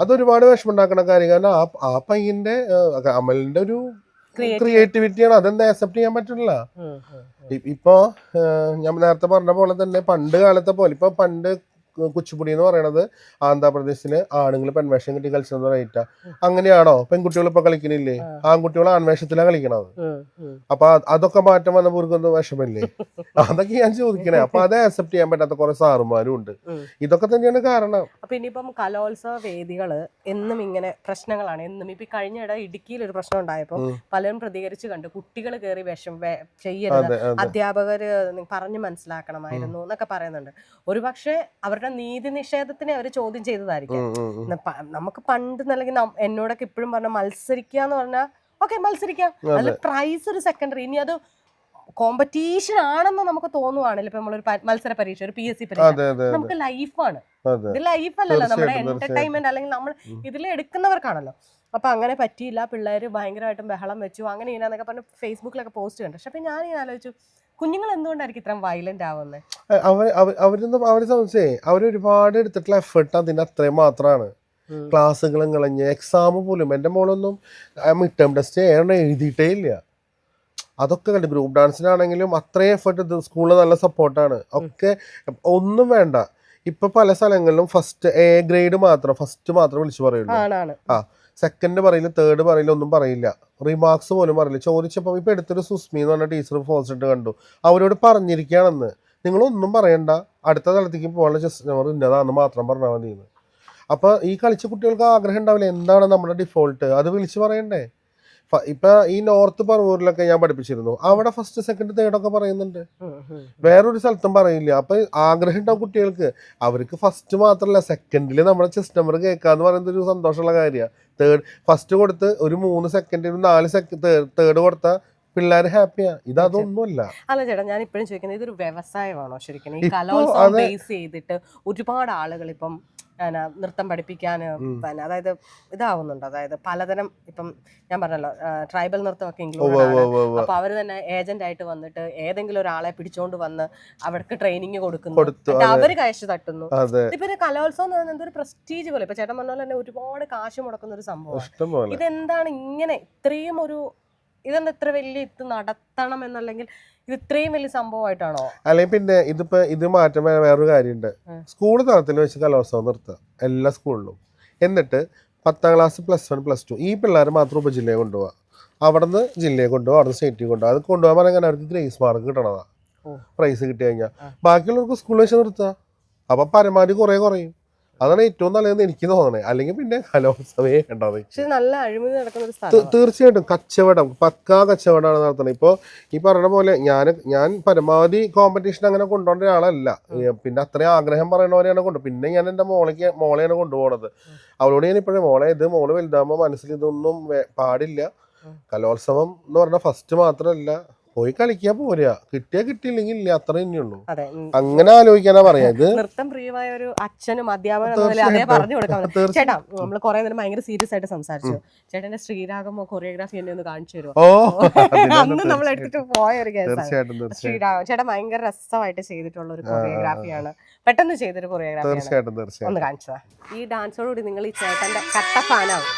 അതൊരുപാട് വിഷമം ഉണ്ടാക്കണ കാര്യം. കാരണം ആ ആ പയ്യന്റെ അമലിന്റെ ഒരു. ക്രിയേറ്റിവിറ്റിയാണ് അതെന്താ അക്സെപ്റ്റ് ചെയ്യാൻ പറ്റില്ല. ഇപ്പോ ഞാൻ നേരത്തെ പറഞ്ഞ പോലെ തന്നെ പണ്ട് കാലത്തെ പോലെ ഇപ്പൊ പണ്ട് കുച്ചിപ്പുടി എന്ന് പറയണത് ആന്ധ്രാപ്രദേശിലെ ആണുങ്ങൾ പെൺവേഷം കിട്ടി കളിച്ചെന്ന് റേറ്റാ അങ്ങനെയാണോ? പെൺകുട്ടികൾ ഇപ്പൊ കളിക്കണില്ലേ. ആൺകുട്ടികൾ ആൺവേഷത്തിലാണ് കളിക്കണത്. അപ്പൊ അതൊക്കെ മാറ്റം വന്ന പൂർക്കൊന്നും വിഷമല്ലേ [laughs] അതൊക്കെ ഞാൻ ചോദിക്കണേ. അപ്പൊ അത് അക്സെപ്റ്റ് ചെയ്യാൻ പറ്റാത്ത കുറെ സാറുമാരും ഉണ്ട്. ഇതൊക്കെ തന്നെയാണ് കാരണം. അപ്പൊ ഇനിയിപ്പം കലോത്സവ വേദികൾ എന്നും ഇങ്ങനെ പ്രശ്നങ്ങളാണ്. എന്നും ഇപ്പൊ കഴിഞ്ഞ ഇട ഇടുക്കിയിൽ ഒരു പ്രശ്നം ഉണ്ടായപ്പോൾ പലരും പ്രതികരിച്ചു കണ്ടു. കുട്ടികൾ കയറി വിഷം ചെയ്യരുത്. അധ്യാപകര് പറഞ്ഞു മനസ്സിലാക്കണമായിരുന്നു എന്നൊക്കെ പറയുന്നുണ്ട്. ഒരുപക്ഷെ അവരുടെ നീതി നിഷേധത്തിനെ അവർ ചോദ്യം ചെയ്തതായിരിക്കും. നമുക്ക് പണ്ട് അല്ലെങ്കിൽ എന്നോടൊക്കെ ഇപ്പോഴും പറഞ്ഞ മത്സരിക്കുക എന്ന് പറഞ്ഞാൽ ഓക്കെ മത്സരിക്കാം. അതിൽ പ്രൈസ് ഒരു സെക്കൻഡറി ഇനി അത് കോമ്പറ്റീഷൻ ആണെന്ന് നമുക്ക് തോന്നുവാണല്ലോ. ഇപ്പൊ നമ്മളൊരു മത്സര പരീക്ഷ ഒരു പി എസ് സി പരീക്ഷ. നമുക്ക് ലൈഫാണ് ഇത് ലൈഫല്ലല്ലോ നമ്മുടെ എന്റർടൈൻമെന്റ് അല്ലെങ്കിൽ നമ്മൾ. ഇതിൽ എടുക്കുന്നവർക്കാണല്ലോ. അപ്പൊ അങ്ങനെ പറ്റിയില്ല. പിള്ളേർ ഭയങ്കരമായിട്ടും ബഹളം വെച്ചു. അങ്ങനെ ഇങ്ങനെന്നൊക്കെ പറഞ്ഞ് ഫേസ്ബുക്കിലൊക്കെ പോസ്റ്റ് കണ്ടു. പക്ഷെ അപ്പൊ ഞാൻ ഇങ്ങനെ ആലോചിച്ചു കുഞ്ഞുങ്ങൾ എന്തുകൊണ്ടായിരിക്കും ഇത്രയും വയലന്റ് ആവുന്നത് അവർ അവരൊന്നും അവരെ അവർ ഒരുപാട് എടുത്തിട്ടുള്ള എഫേർട്ട് അതിന്റെ അത്രയും മാത്രമാണ് ക്ലാസ്സുകളും കളഞ്ഞ് എക്സാം പോലും. എന്റെ മോളൊന്നും മിഡ് ടേം ടെസ്റ്റ് എഴുതിയിട്ടേ ഇല്ല. അതൊക്കെ കണ്ട് ഗ്രൂപ്പ് ഡാൻസിനാണെങ്കിലും അത്രയും എഫേർട്ട് സ്കൂളിൽ നല്ല സപ്പോർട്ടാണ് ഒക്കെ ഒന്നും വേണ്ട. ഇപ്പൊ പല സ്ഥലങ്ങളിലും ഫസ്റ്റ് എ ഗ്രേഡ് മാത്രം ഫസ്റ്റ് മാത്രം വിളിച്ചു പറയുള്ളൂ. ആ സെക്കൻഡ് പറയില്ല തേർഡ് പറയില്ല ഒന്നും പറയില്ല. റിമാർക്സ് പോലും പറയില്ല. ചോദിച്ചപ്പോൾ ഇപ്പൊ എടുത്തൊരു സുസ്മി എന്ന് പറഞ്ഞ ടീച്ചർ ഫോസിട്ട് കണ്ടു. അവരോട് പറഞ്ഞിരിക്കുകയാണെന്ന്. നിങ്ങളൊന്നും പറയണ്ട. അടുത്ത തലത്തേക്ക് പോകാനുള്ള ജസ്റ്റ് നമ്പർ ഇന്നതാന്ന് മാത്രം പറഞ്ഞാൽ മതി അപ്പോൾ അപ്പൊ ഈ കളിച്ച കുട്ടികൾക്ക് ആഗ്രഹം ഉണ്ടാവില്ല. എന്താണ് നമ്മുടെ ഡിഫോൾട്ട് അത് വിളിച്ചു പറയണ്ടേ? ഇപ്പൊ ഈ നോർത്ത് പറവൂരിലൊക്കെ ഞാൻ പഠിപ്പിച്ചിരുന്നു. അവിടെ ഫസ്റ്റ് സെക്കൻഡ് തേർഡ് ഒക്കെ പറയുന്നുണ്ട്. വേറൊരു സ്ഥലത്തും പറയില്ല അപ്പൊ ആഗ്രഹം ഉണ്ടാവും കുട്ടികൾക്ക്. അവർക്ക് ഫസ്റ്റ് മാത്രമല്ല സെക്കൻഡിൽ നമ്മുടെ ചെസ്റ്റ് നമ്പർ കേൾക്കാന്ന് പറയുന്നത് ഒരു സന്തോഷമുള്ള കാര്യമാണ് തേർഡ് ഫസ്റ്റ് കൊടുത്ത് ഒരു മൂന്ന് സെക്കൻഡ് ഒരു നാല് സെക്കൻഡ് തേർഡ് കൊടുത്ത പിള്ളേർ ഹാപ്പിയാ ഇതൊന്നുമല്ല അല്ല ചേട്ടാ ഞാൻ ഇപ്പോഴും ചോദിക്കുന്നത് ഇതൊരു വ്യവസായമാണോ ശരിക്കും? ഈ കലോത്സവം ബേസ് ചെയ്തിട്ട് ഒരുപാട് ആളുകൾ ഇപ്പം എന്നാ, നൃത്തം പഠിപ്പിക്കാൻ. പിന്നെ അതായത് ഇതാവുന്നുണ്ട്. അതായത് പലതരം ഇപ്പം ഞാൻ പറഞ്ഞല്ലോ ട്രൈബൽ നൃത്തമൊക്കെ ഇൻക്ലൂഡ്. അപ്പൊ അവർ തന്നെ ഏജന്റ് ആയിട്ട് വന്നിട്ട് ഏതെങ്കിലും ഒരാളെ പിടിച്ചോണ്ട് വന്ന് അവർക്ക് ട്രെയിനിങ് കൊടുക്കുന്നു. അവർ കാശ് തട്ടുന്നു. ഇപ്പൊ കലോത്സവം എന്ന് പറയുന്നത് ഒരു പ്രസ്റ്റീജ് പോലെ. ഇപ്പൊ ചേട്ടൻ പറഞ്ഞ പോലെ തന്നെ ഒരുപാട് കാശ് മുടക്കുന്ന ഒരു സംഭവം ഇതെന്താണ് ഇങ്ങനെ ഇത്രയും ഒരു ഇതെന്താ ഇത്ര വലിയ ഇത് നടത്തണം എന്നല്ലെങ്കിൽ ഇത് ഇത്രയും വലിയ സംഭവമായിട്ടാണോ? അല്ലെങ്കിൽ പിന്നെ ഇതിപ്പോ ഇത് മാറ്റം വേ- വേറൊരു കാര്യമുണ്ട്. സ്കൂൾ തലത്തിൽ വെച്ച് കലോത്സവം നിർത്തുക എല്ലാ സ്കൂളിലും. എന്നിട്ട് പത്താം class plus one plus two ഈ പിള്ളേർ മാത്രം ഉപജില്ലയെ കൊണ്ടുപോകുക അവിടെ നിന്ന് ജില്ലയെ കൊണ്ടുപോകുക അവിടെ നിന്ന് സ്റ്റേറ്റിൽ കൊണ്ടുപോകുക അത് കൊണ്ടുപോകാൻ പറഞ്ഞാൽ അവർക്ക് ഗ്രേസ് മാർക്ക് കിട്ടണതാണ് ഓ. പ്രൈസ് കിട്ടി കഴിഞ്ഞാൽ ബാക്കിയുള്ളവർക്ക് സ്കൂളിൽ വെച്ച് നിർത്തുക അപ്പൊ പരമാവധി കുറേ കുറയും. അതാണ് ഏറ്റവും നല്ലതെന്ന് എനിക്ക് തോന്നണേ. അല്ലെങ്കിൽ പിന്നെ കലോത്സവേ പക്ഷെ നല്ല അഴിമതി നടക്കുന്ന ഒരു സ്ഥലം തീർച്ചയായിട്ടും കച്ചവടം പക്കാ കച്ചവടമാണ് നടത്തുന്നത്. ഇപ്പോൾ ഈ പറഞ്ഞ പോലെ ഞാൻ ഞാൻ പരമാവധി കോമ്പറ്റീഷൻ അങ്ങനെ കൊണ്ടുപോകേണ്ട ഒരാളല്ല. പിന്നെ അത്രയും ആഗ്രഹം പറയണവരെയാണ് കൊണ്ടു പിന്നെ ഞാൻ എന്റെ മോളേക്ക് മോളെയാണ് കൊണ്ടുപോകണത് അവളോട് ഞാൻ ഇപ്പോഴും മോളെ ഇത് മോൾ വലുതാകുമ്പോൾ മനസ്സിൽ ഇതൊന്നും പാടില്ല. കലോത്സവം എന്ന് പറഞ്ഞാൽ ഫസ്റ്റ് മാത്രമല്ല. പോയി കളിക്കാൻ പോരാ. കിട്ടിയാ കിട്ടിയില്ലെങ്കിൽ ഇല്ല അത്ര തന്നെയുള്ളൂ അതെ അങ്ങനെ ആലോചിക്കാനാ പറയാ. ഇത് നൃത്തം പ്രിയമായ ഒരു അച്ഛനും അധ്യാപകനും അതേ. പറഞ്ഞു കൊടുക്കാൻ ചേട്ടാ നമ്മൾ കുറെ നേരം ഭയങ്കര സീരിയസ് ആയിട്ട് സംസാരിച്ചു. ചേട്ടന്റെ ശ്രീരാഗമോ കൊറിയോഗ്രാഫി എന്നെ ഒന്ന് കാണിച്ചു തരുമോ [laughs] അന്ന് നമ്മൾ എടുത്തിട്ട് പോയ ഒരു കേസാണ് ശ്രീരാഗം ചേട്ടൻ ഭയങ്കര രസമായിട്ട് ചെയ്തിട്ടുള്ള ഒരു കൊറിയോഗ്രാഫിയാണ് പെട്ടെന്ന് ചെയ്തൊരു കൊറിയോഗ്രാഫി തീർച്ചയായിട്ടും തീർച്ചയായിട്ടും. ഒന്ന് കാണിച്ചതാ. ഈ ഡാൻസോടുകൂടി നിങ്ങൾ ഈ ചേട്ടന്റെ കട്ട ഫാനാവും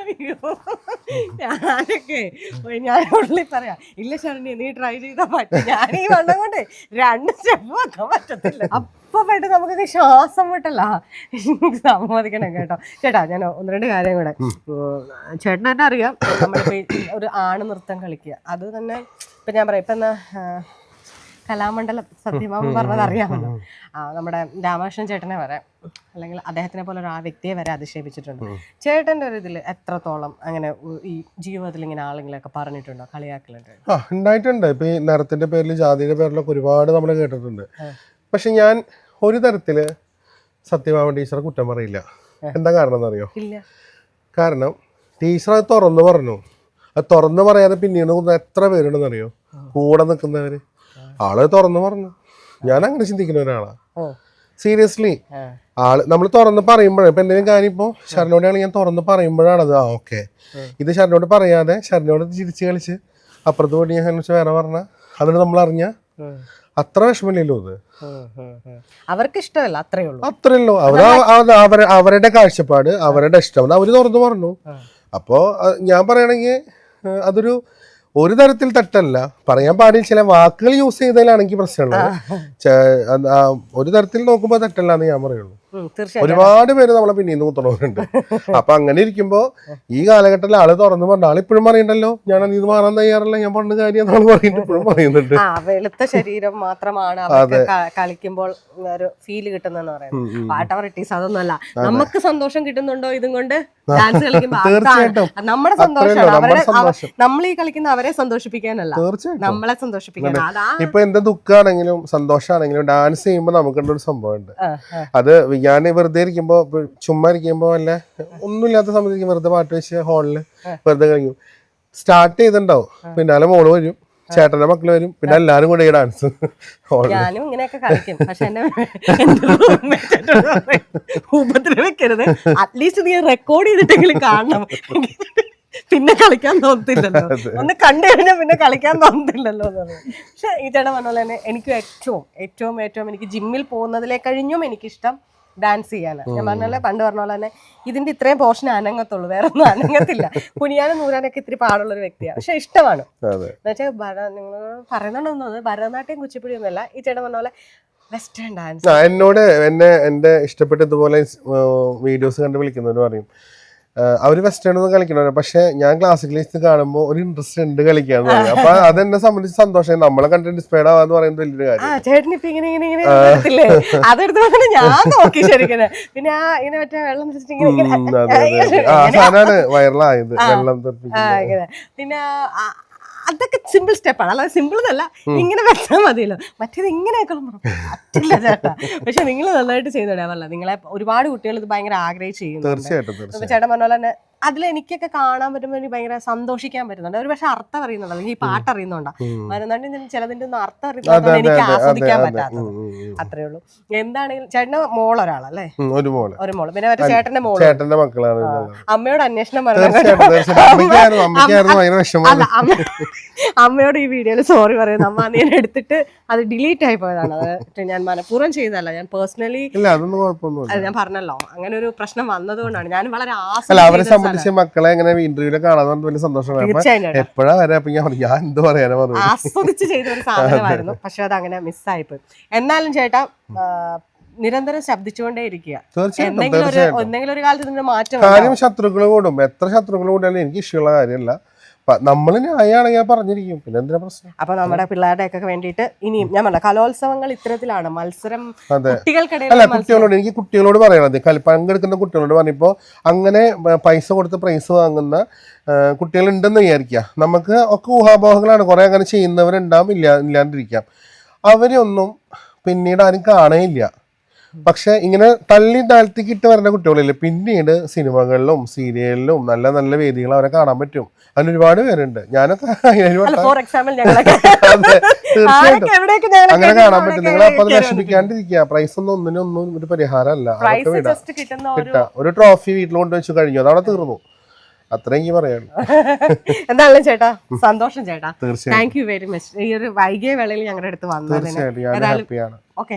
അയ്യോ. ഞാനൊക്കെ ഞാൻ ഉള്ളിൽ പറയാം ഇല്ല ശരണി നീ ട്രൈ ചെയ്താൽ പറ്റും. ഞാൻ ഈ വണ്ണം കൊണ്ട് രണ്ട് സ്റ്റെപ്പ് വെക്കാൻ പറ്റത്തില്ല. അപ്പൊ പെട്ട് നമുക്കൊക്കെ ശ്വാസം വിട്ടല്ല സമ്മതിക്കണം കേട്ടോ. ചേട്ടാ ഞാൻ ഒന്ന് രണ്ട് കാര്യം കൂടെ. ചേട്ടൻ തന്നെ അറിയാം നമ്മളിപ്പോ ഒരു ആണ് നൃത്തം കളിക്കുക. അത് തന്നെ ഇപ്പൊ ഞാൻ പറയാം. ഇപ്പൊ എന്നാ കലാമണ്ഡലം സത്യമാമ പറഞ്ഞത് അറിയാമല്ലോ. നമ്മുടെ രാമകൃഷ്ണൻ ചേട്ടനെ വരെ അല്ലെങ്കിൽ അദ്ദേഹത്തിനെ പോലെ ഒരു ആ വ്യക്തിയെ വരെ അധിക്ഷേപിച്ചിട്ടുണ്ട്. ചേട്ടന്റെ ഒരു ഇതിൽ എത്രത്തോളം അങ്ങനെ ഈ ജീവിതത്തിൽ ഇങ്ങനെ ആളുകളൊക്കെ പറഞ്ഞിട്ടുണ്ടോ? കളിയാക്കലുണ്ട്. ആ ഉണ്ടായിട്ടുണ്ട്. ഇപ്പൊ ഈ നിറത്തിന്റെ പേരിൽ ജാതിയുടെ പേരിലൊക്കെ ഒരുപാട് നമ്മൾ കേട്ടിട്ടുണ്ട്. പക്ഷെ ഞാൻ ഒരു തരത്തിൽ സത്യഭാമ ടീച്ചറെ കുറ്റം പറയില്ല. എന്താ കാരണം എന്നറിയോ? ഇല്ല. കാരണം ടീച്ചർ അത് തുറന്നു പറഞ്ഞു. അത് തുറന്നു പറയാതെ പിന്നീട് എത്ര പേരുണ്ടെന്നറിയോ? കൂടെ നിൽക്കുന്നവര്. ആൾ തുറന്നു പറഞ്ഞു. ഞാൻ അങ്ങനെ ചിന്തിക്കുന്ന ഒരാളാ. സീരിയസ്ലി ആൾ നമ്മൾ തുറന്ന് പറയുമ്പോഴേ ഇപ്പൊ എന്തെങ്കിലും കാര്യം ഇപ്പൊ ശരണോടെയാണ് ഞാൻ തുറന്ന് പറയുമ്പോഴാണ് അത്. ആ ഓക്കെ. ഇത് ശരണോട് പറയാതെ ശരണോട് ചിരിച്ച് കളിച്ച് അപ്പുറത്ത് പോയി ഞാൻ വെച്ച് വേറെ പറഞ്ഞ. അതിന് നമ്മൾ അറിഞ്ഞ അത്ര വിഷമമില്ലല്ലോ ഇത്. അവർക്ക് ഇഷ്ടമല്ല അത്രേ ഉള്ളൂ. അത്രയല്ലോ അവർ അവരെ അവരുടെ കാഴ്ചപ്പാട് അവരുടെ ഇഷ്ടം. അവർ തുറന്നു പറഞ്ഞു. അപ്പോ ഞാൻ പറയണെങ്കിൽ അതൊരു ഒരു തരത്തിൽ തട്ടല്ല പറയാൻ പാടില്ല ചില വാക്കുകൾ യൂസ് ചെയ്തതിലാണെങ്കിൽ പ്രശ്നമുള്ളത്. ഒരു തരത്തിൽ നോക്കുമ്പോൾ തട്ടല്ല എന്ന് ഞാൻ പറയുള്ളൂ. ഒരുപാട് പേര് നമ്മളെ പിന്നീന്ന് കുത്തണവരുണ്ട്. [laughs] അപ്പൊ അങ്ങനെ ഇരിക്കുമ്പോ ഈ കാലഘട്ടത്തിൽ ആൾ തുറന്നു പറഞ്ഞ ആൾ ഇപ്പോഴും പറയണ്ടല്ലോ ഞാൻ ഇത് മാറാൻ തയ്യാറല്ല ഞാൻ പണ്ട് കാര്യം എന്നാണ് പറയുന്നത് ഇപ്പോഴും പറയുന്നുണ്ട്. വെളുത്ത ശരീരം മാത്രമാണ് കളിക്കുമ്പോൾ ഒരു ഫീൽ കിട്ടുന്നെന്ന് പറയുന്നത്. ഉം, ഉം. വാട്ട് അവർ ഇറ്റ് ഈസ് അതൊന്നുമല്ല നമുക്ക് സന്തോഷം കിട്ടുന്നുണ്ടോ ഇതും കൊണ്ട്? ഡാൻസ് കളിക്കുമ്പോൾ നമ്മുടെ സന്തോഷമാണ്. അവരെ സന്തോഷം. നമ്മൾ ഈ കളിക്കുന്ന അവരെ സന്തോഷിപ്പിക്കാനല്ല. നമ്മളെ സന്തോഷിപ്പിക്കാൻ ഇപ്പൊ എന്ത് ദുഃഖാണെങ്കിലും സന്തോഷാണെങ്കിലും ഡാൻസ് ചെയ്യുമ്പോൾ നമുക്കുള്ള ഒരു സംഭവമുണ്ട്. അത് ഞാൻ വെറുതെ ഇരിക്കുമ്പോ ചുമ്മാ ഇരിക്കുമ്പോ അല്ല ഒന്നുമില്ലാത്ത സമയത്ത് വെറുതെ പാട്ട് വെച്ച് ഹോളിൽ വെറുതെ കഴിഞ്ഞു സ്റ്റാർട്ട് ചെയ്തിട്ടുണ്ടാവും പിന്നാലെ മോൾ വരും ചേട്ടന്റെ മക്കൾ വരും പിന്നെ എല്ലാരും കൂടെ ഈ ഡാൻസ് ഞാനും ഇങ്ങനെയൊക്കെ കളിക്കും. പക്ഷെ ഉപദ്രവിക്കരുത് അറ്റ്ലീസ്റ്റ് നീ റെക്കോർഡ് ചെയ്തിട്ടെങ്കിലും കാണണം. പിന്നെ കളിക്കാൻ തോന്നത്തില്ലല്ലോ. ഒന്ന് കണ്ടു കഴിഞ്ഞാൽ പിന്നെ കളിക്കാൻ തോന്നത്തില്ലല്ലോ പക്ഷെ ഈ ചേട്ടൻ പറഞ്ഞ പോലെ തന്നെ എനിക്ക് ഏറ്റവും ഏറ്റവും ഏറ്റവും എനിക്ക് ജിമ്മിൽ പോകുന്നതിലെ കഴിഞ്ഞും എനിക്കിഷ്ടം ഡാൻസ് ചെയ്യാനാണ് ഞാൻ പറഞ്ഞ പണ്ട് പറഞ്ഞ പോലെ തന്നെ ഇതിന്റെ ഇത്രയും പോർഷൻ അനങ്ങത്തുള്ളൂ വേറെ ഒന്നും അനങ്ങത്തില്ല. കുനിയാനും നൂരാനൊക്കെ ഇത്തിരി പാടുള്ള ഒരു വ്യക്തിയാണ് പക്ഷെ ഇഷ്ടമാണ്. എന്നുവെച്ചാൽ നിങ്ങൾ പറയുന്നുണ്ടോന്നത് ഭരതനാട്യം കുച്ചിപ്പുടിയൊന്നുമല്ല ഈ ചേട്ടൻ പറഞ്ഞ പോലെ വെസ്റ്റേൺ ഡാൻസ് എന്നോട് എന്നെ എന്റെ ഇഷ്ടപ്പെട്ടതുപോലെ വീഡിയോസ് കണ്ട് വിളിക്കുന്നവർ പറയും ആ, അവർ വെസ്റ്റേൺ ഒന്നും കളിക്കണമല്ലോ പക്ഷെ ഞാൻ ക്ലാസിക്കൽ ക്ലാസിക്കലിസ്റ്റ് കാണുമ്പോൾ ഒരു ഇൻട്രസ്റ്റ് ഉണ്ട് കളിക്കാൻ അപ്പൊ അതെന്നെ സംബന്ധിച്ച് സന്തോഷം. നമ്മളെ കണ്ടിട്ട് ഇൻസ്പയർഡ് ആവാന്ന് പറയുന്നത് വലിയൊരു കാര്യം ചേട്ടൻ ഇപ്പൊ ഇങ്ങനെ ഇങ്ങനെ ഇങ്ങനെ എടുത്തില്ലേ അതെടുത്ത് ഞാൻ നോക്കി ശരിക്കും പിന്നെ ആ ഇങ്ങനെ മറ്റേ വെള്ളം സാധനമാണ് വെള്ളം പിന്നെ അതൊക്കെ സിമ്പിൾ സ്റ്റെപ്പാണ് അല്ലാതെ സിമ്പിൾ എന്നല്ല ഇങ്ങനെ വെച്ചാൽ മതിയല്ലോ. മറ്റേത് ഇങ്ങനെയൊക്കെ പറ്റില്ല ചേട്ടാ. പക്ഷെ നിങ്ങൾ നന്നായിട്ട് ചെയ്തു പറഞ്ഞത് നിങ്ങളെ ഒരുപാട് കുട്ടികൾ ഇത് ഭയങ്കര ആഗ്രഹിച്ച് തീർച്ചയായിട്ടും ചേട്ടൻ പറഞ്ഞ പോലെ തന്നെ അതിൽ എനിക്കൊക്കെ കാണാൻ പറ്റുമ്പോൾ എനിക്ക് ഭയങ്കര സന്തോഷിക്കാൻ പറ്റുന്നുണ്ട്. ഒരു പക്ഷെ അർത്ഥം അറിയുന്നുണ്ട്. അല്ലെങ്കിൽ ഈ പാട്ട് അറിയുന്നുണ്ടോ? വരുന്നുണ്ട് ചിലതിന്റെ ഒന്നും അർത്ഥം അറിയുന്നുണ്ട് എനിക്ക് ആസ്വദിക്കാൻ പറ്റാത്തത്. അത്രേ ഉള്ളൂ. എന്താണെങ്കിലും ചേട്ടന് മോളൊരാളല്ലേ? ഒരാളല്ലേ ഒരു മോൾ. ഒരു മോൾ. പിന്നെ മറ്റേ ചേട്ടന്റെ മോൾ. ചേട്ടന്റെ മക്കളാണ് അമ്മയോട് അന്വേഷണം പറയുന്നത് അല്ല അമ്മയോട് ഈ വീഡിയോയിൽ സോറി പറയുന്നു. അമ്മ നീ ഞാൻ എടുത്തിട്ട് അത് ഡിലീറ്റ് ആയി പോയതാണ്. അത് ഞാൻ മനഃപൂർവം ചെയ്തതല്ല. ഞാൻ പേഴ്സണലി ഞാൻ പറഞ്ഞല്ലോ. അങ്ങനെ ഒരു പ്രശ്നം വന്നതുകൊണ്ടാണ്. ഞാൻ വളരെ ആസ്വദിച്ച് സംബന്ധിച്ച് മക്കളെ എങ്ങനെ ഇന്റർവ്യൂൽ കാണാൻ പറഞ്ഞ വലിയ സന്തോഷമാണ്. എപ്പോഴാ വരെ? അപ്പൊ ഞാൻ ഞാൻ എന്ത് പറയാനാ പറഞ്ഞു ആസ്വദിച്ച് ചെയ്ത ഒരു സാധനമായിരുന്നു. പക്ഷെ അത് അങ്ങനെ മിസ്സായിപ്പോയി എന്നാലും ചേട്ടാ നിരന്തരം ശബ്ദിച്ചുകൊണ്ടേ ഇരിക്കുക. എന്തെങ്കിലും ഒരു കാലത്ത് മാറ്റം കാര്യം ശത്രുക്കൾ കൂടും. എത്ര ശത്രുക്കൾ കൂടിയാലും എനിക്ക് ഇഷ്ടമുള്ള കാര്യമല്ല. നമ്മൾ ന്യായമാണെങ്കിൽ പറഞ്ഞിരിക്കും. പിന്നെ എന്തിനാ പ്രശ്നം? അപ്പൊ നമ്മുടെ പിള്ളേരുടെ ഒക്കെ വേണ്ടിയിട്ട് ഇനിയും ഞാൻ പറഞ്ഞ കലോത്സവങ്ങൾ ഇത്തരത്തിലാണ്. മത്സരം കുട്ടികൾക്കിടയിൽ അല്ല കുട്ടികളോട് എനിക്ക് കുട്ടികളോട് പറയണത് പങ്കെടുക്കുന്ന കുട്ടികളോട് പറഞ്ഞപ്പോ അങ്ങനെ പൈസ കൊടുത്ത് പ്രൈസ് വാങ്ങുന്ന കുട്ടികൾ ഉണ്ടെന്ന് വിചാരിക്കുക നമുക്ക് ഒക്കെ ഊഹാപോഹങ്ങളാണ്. കുറെ അങ്ങനെ ചെയ്യുന്നവരുണ്ടാവും ഇല്ല ഇല്ലാണ്ടിരിക്കാം. അവരെ ഒന്നും പിന്നീട് ആരും കാണേയില്ല. പക്ഷെ ഇങ്ങനെ തള്ളി താഴ്ത്തിക്കിട്ട് വരുന്ന കുട്ടികളില്ല പിന്നീട് സിനിമകളിലും സീരിയലിലും നല്ല നല്ല വേദികൾ അവരെ കാണാൻ പറ്റും. അതിന് ഒരുപാട് പേരുണ്ട്. ഞാനൊക്കെ [laughs] [laughs] തീർച്ചയായിട്ടും. അങ്ങനെ കാണാൻ പറ്റും. നിങ്ങൾ അപ്പൊ അത് വിഷമിക്കാണ്ടിരിക്കുക പ്രൈസ് ഒന്നും ഒന്നിനും ഒന്നും ഒരു പരിഹാരമല്ല. അതൊക്കെ വിടാം. ഒരു ട്രോഫി വീട്ടിൽ കൊണ്ടുവച്ച് കഴിഞ്ഞു. അതവിടെ തീർന്നു. അത്രയെങ്കിൽ പറയാനുള്ളൂ [laughs] എന്തായാലും ചേട്ടാ? സന്തോഷം ചേട്ടാ. താങ്ക് യു വെരി മച്ച് ഈ ഒരു വൈകിയ വേളയിൽ ഞങ്ങളുടെ അടുത്ത് വന്നു തീർച്ചയായിട്ടും. Okay